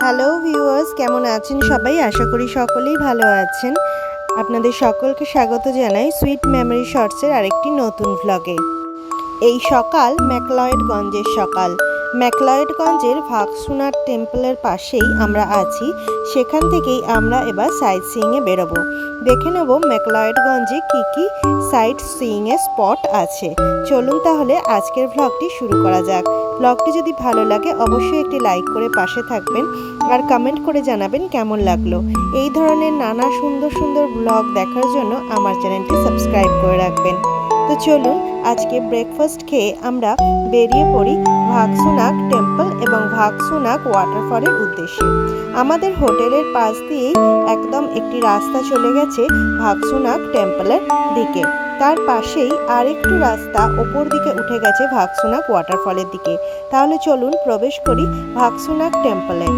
Hello viewers কেমন আছেন সবাই? আশা করি সকলেই ভালো আছেন। আপনাদের সকলকে স্বাগত জানাই সুইট মেমোরি শর্টসের আরেকটি নতুন ভ্লগে এই সকাল ম্যাকলয়েডগঞ্জের সকাল। ম্যাকলয়েডগঞ্জের ভাগসুনার টেম্পলের পাশেই আমরা আছি। সেখান থেকেই আমরা এবার সাইট সিইংয়ে বেরোবো। দেখে নেব ম্যাকলয়েডগঞ্জে কী কী সাইট সিইংয়ের স্পট আছে। চলুন তাহলে আজকের ভ্লগটি শুরু করা যাক। ব্লগটি যদি ভালো লাগে, অবশ্যই একটি লাইক করে পাশে থাকবেন আর কমেন্ট করে জানাবেন কেমন লাগল। এই ধরনের নানা সুন্দর সুন্দর ব্লগ দেখার জন্য আমার চ্যানেলটি সাবস্ক্রাইব করে রাখবেন। তো চলুন, আজকে ব্রেকফাস্ট খেয়ে আমরা বেরিয়ে পড়ি ভাগসুনাক টেম্পল এবং ভাগসুনাক ওয়াটারফলের উদ্দেশ্যে। আমাদের হোটেলের পাশ দিয়েই একদম একটি রাস্তা চলে গেছে ভাগসুনাক টেম্পলের দিকে। তার পাশেই আরেকটু রাস্তা ওপর দিকে উঠে গেছে ভাগসুনাক ওয়াটারফলের দিকে। তাহলে চলুন প্রবেশ করি ভাগসুনাক টেম্পলে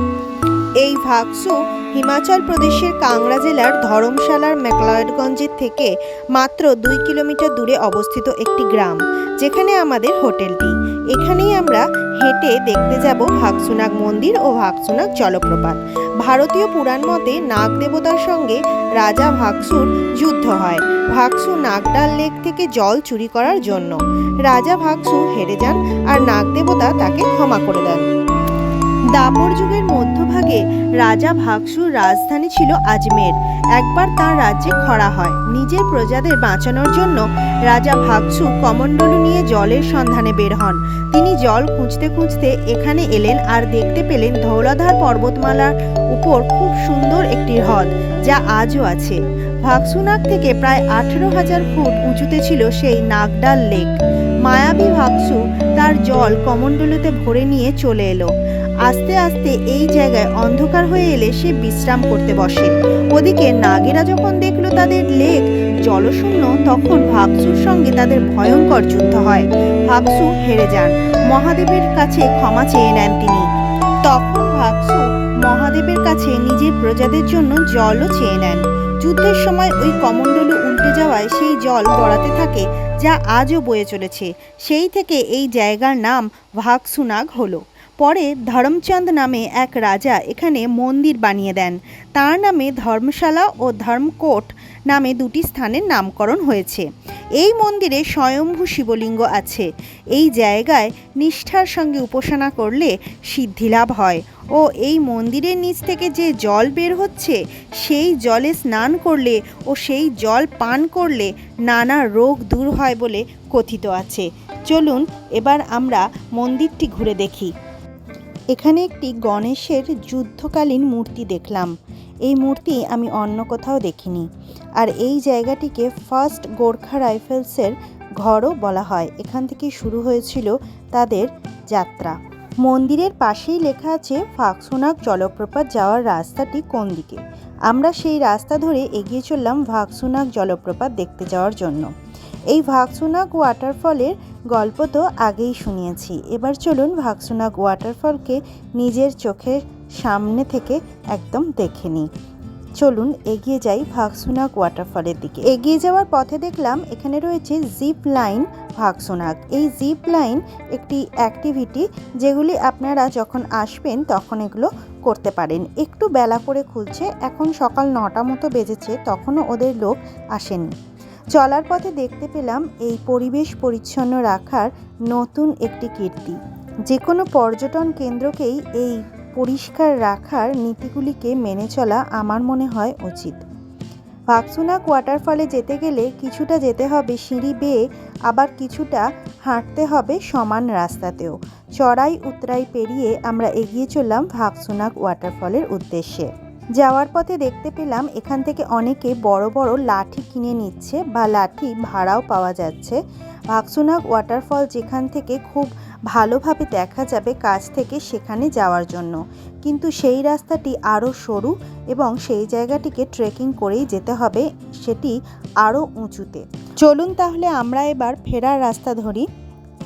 এই ভাগসু হিমাচল প্রদেশের কাংড়া জেলার ধরমশালার ম্যাকলয়েডগঞ্জের থেকে মাত্র দুই কিলোমিটার দূরে অবস্থিত একটি গ্রাম, যেখানে আমাদের হোটেলটি। এখানেই আমরা হেঁটে দেখতে যাব ভাগসুনাক মন্দির ও ভাগসুনাক জলপ্রপাত। ভারতীয় পুরাণ মতে নাগ দেবতার সঙ্গে রাজা ভাগসুর যুদ্ধ হয়, ভাগসু নাগডাল লেক থেকে জল চুরি করার জন্য। রাজা ভাগসু হেরে যান আর নাগ দেবতা তাকে ক্ষমা করে দেন। দাপর যুগের মধ্যভাগে রাজা ভাগসুর রাজধানী ছিল আজমের। একবার তার রাজ্যে খরা হয়। নিজের প্রজাদের বাঁচানোর জন্য রাজা ভাগসু কমণ্ডলু নিয়ে জলের সন্ধানে বের হন। তিনি জল খুঁজতে খুঁজতে এখানে এলেন আর দেখতে পেলেন ধৌলাধার পর্বতমালার উপর খুব সুন্দর একটি হ্রদ, যা আজও আছে। ভাগসুনাগ থেকে প্রায় আঠেরো হাজার ফুট উঁচুতে ছিল সেই নাগডাল লেক। মায়াবী ভাগসু তার জল কমণ্ডলুতে ভরে নিয়ে চলে এলো। আস্তে আস্তে এই জায়গায় অন্ধকার হয়ে এলে সে বিশ্রাম করতে বসে। ওদিকে নাগেরা যখন দেখল তাদের লেক, জলশূন্য, তখন ভাবসুর সঙ্গে তাদের ভয়ঙ্কর যুদ্ধ হয়। ভাবসু হেরে যান। মহাদেবের কাছে ক্ষমা চেয়ে নেন তিনি। তখন ভাবসু মহাদেবের কাছে নিজের প্রজাদের জন্য জলও চেয়ে নেন। যুদ্ধের সময় ওই কমণ্ডলু উল্টে যাওয়ায় সেই জল গড়াতে থাকে যা আজও বয়ে চলেছে। সেই থেকে এই জায়গার নাম ভাগসুনাগ হলো। পরে ধর্মচন্দ নামে এক রাজা এখানে মন্দির বানিয়ে দেন। তার নামে ধর্মশালা ও ধর্মকোট নামে দুটি স্থানের নামকরণ হয়েছে। এই মন্দিরে স্বয়ম্ভু শিবলিঙ্গ আছে। এই জায়গায় নিষ্ঠার সঙ্গে উপাসনা করলে সিদ্ধিলাভ হয় ও এই মন্দিরের নিচ থেকে যে জল বের হচ্ছে, সেই জলে স্নান করলে ও সেই জল পান করলে নানা রোগ দূর হয় বলে কথিত আছে। চলুন এবার আমরা মন্দিরটি ঘুরে দেখি। এখানে একটি গণেশের যুদ্ধকালীন মূর্তি দেখলাম। এই মূর্তি আমি অন্য কোথাও দেখিনি। আর এই জায়গাটিকে ফার্স্ট গোর্খা রাইফেলসের ঘরও বলা হয়। এখান থেকে শুরু হয়েছিল তাদের যাত্রা। মন্দিরের পাশেই লেখা আছে ভাগসোনাক জলপ্রপাত যাওয়ার রাস্তাটি কোন দিকে? আমরা সেই রাস্তা ধরে এগিয়ে চললাম ভাগসোনাক জলপ্রপাত দেখতে যাওয়ার জন্য। এই ভাগসোনাক ওয়াটারফলের গল্প তো আগেই শুনিয়েছি। এবার চলুন ভাগসোনাক ওয়াটারফলকে নিজের চোখের সামনে থেকে একদম দেখে নিই। চলুন এগিয়ে যাই ভাগসোনাক ওয়াটারফলের দিকে। এগিয়ে যাওয়ার পথে দেখলাম এখানে রয়েছে জিপ লাইন ভাগসোনাক। এই জিপ লাইন একটি অ্যাক্টিভিটি যেগুলি আপনারা যখন আসবেন তখন এগুলো করতে পারেন। একটু বেলা করে খুলছে, এখন সকাল নটা মতো বেজেছে, তখনও ওদের লোক আসেনি। চলার পথে দেখতে পেলাম এই পরিবেশ পরিচ্ছন্ন রাখার নতুন একটি কীর্তি। যে কোনো পর্যটন কেন্দ্রকেই এই পরিষ্কার রাখার নীতিগুলিকে মেনে চলা আমার মনে হয় উচিত। ভাগসুনাক ওয়াটারফলে যেতে গেলে কিছুটা যেতে হবে সিঁড়ি বেয়ে, আবার কিছুটা হাঁটতে হবে সমান রাস্তাতেও। চড়াই উতরাই পেরিয়ে আমরা এগিয়ে চললাম ভাগসুনাক ওয়াটারফলের উদ্দেশ্যে। যাওয়ার পথে দেখতে পেলাম এখান থেকে অনেকে বড় বড় লাঠি কিনে নিচ্ছে বা লাঠি ভাড়াও পাওয়া যাচ্ছে। ভাগসুনাগ ওয়াটারফল যেখান থেকে খুব ভালোভাবে দেখা যাবে কাছ থেকে সেখানে যাওয়ার জন্য। কিন্তু সেই রাস্তাটি আরও সরু এবং সেই জায়গাটিকে ট্রেকিং করেই যেতে হবে, সেটি আরও উঁচুতে। চলুন তাহলে আমরা এবার ফেরার রাস্তা ধরি।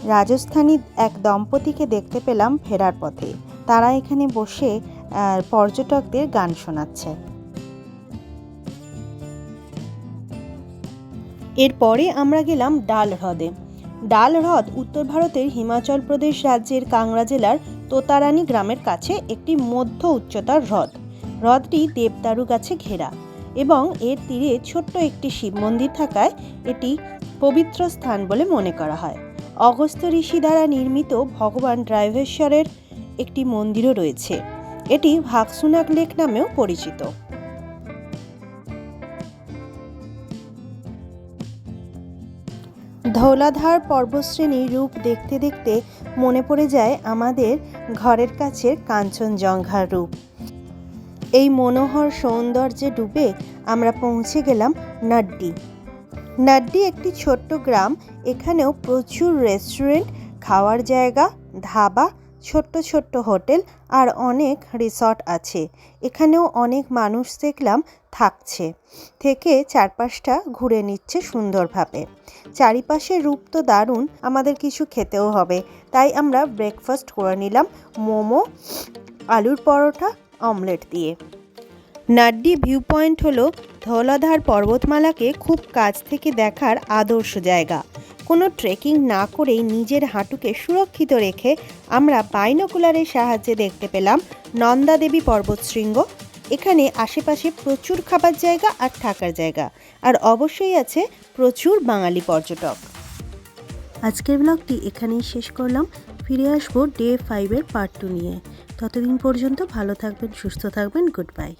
রাজস্থানী এক দম্পতিকে দেখতে পেলাম ফেরার পথে। তারা এখানে বসে পর্যটকদের গান শোনাচ্ছে। এরপরে আমরা গেলাম ডাল হ্রদে ডাল হ্রদ উত্তর ভারতের হিমাচল প্রদেশ রাজ্যের কাংড়া জেলার তোতারানী গ্রামের কাছে একটি মধ্য উচ্চতার হ্রদ। হ্রদটি দেবদারু গাছে ঘেরা এবং এর তীরে ছোট্ট একটি শিব মন্দির থাকায় এটি পবিত্র স্থান বলে মনে করা হয়। অগস্ত্য ঋষি দ্বারা নির্মিত ভগবান ড্রাইভেশ্বরের একটি মন্দিরও রয়েছে। এটি ভাগসুনাগ লেক নামেও পরিচিত। ধৌলাধার পর্বতশ্রেণীর রূপ দেখতে দেখতে মনে পড়ে যায় আমাদের ঘরের কাছের কাঞ্চনজঙ্ঘার রূপ। এই মনোহর সৌন্দর্যে ডুবে আমরা পৌঁছে গেলাম নাড্ডি। নাড্ডি একটি ছোট্ট গ্রাম, এখানেও প্রচুর রেস্টুরেন্ট খাওয়ার জায়গা, ধাবা ছোট্ট ছোট্ট হোটেল আর অনেক রিসর্ট আছে। এখানেও অনেক মানুষ দেখলাম থাকছে। থেকে চারপাশটা ঘুরে নিচ্ছে সুন্দরভাবে। চারিপাশের রূপ তো দারুণ, আমাদের কিছু খেতেও হবে। তাই আমরা ব্রেকফাস্ট করে নিলাম মোমো, আলুর পরোটা অমলেট দিয়ে। নাড্ডি ভিউ পয়েন্ট হলো ধৌলাধার পর্বতমালাকে খুব কাছ থেকে দেখার আদর্শ জায়গা। কোনো ট্রেকিং না করেই নিজের হাঁটুকে সুরক্ষিত রেখে আমরা বাইনোকুলারের সাহায্যে দেখতে পেলাম নন্দা দেবী পর্বতশৃঙ্গ এখানে আশেপাশে প্রচুর খাবার জায়গা আর থাকার জায়গা। আর অবশ্যই আছে প্রচুর বাঙালি পর্যটক। আজকের ব্লগটি এখানেই শেষ করলাম। ফিরে আসব ডে ফাইভের পার্ট টু নিয়ে। ততদিন পর্যন্ত ভালো থাকবেন, সুস্থ থাকবেন গুড বাই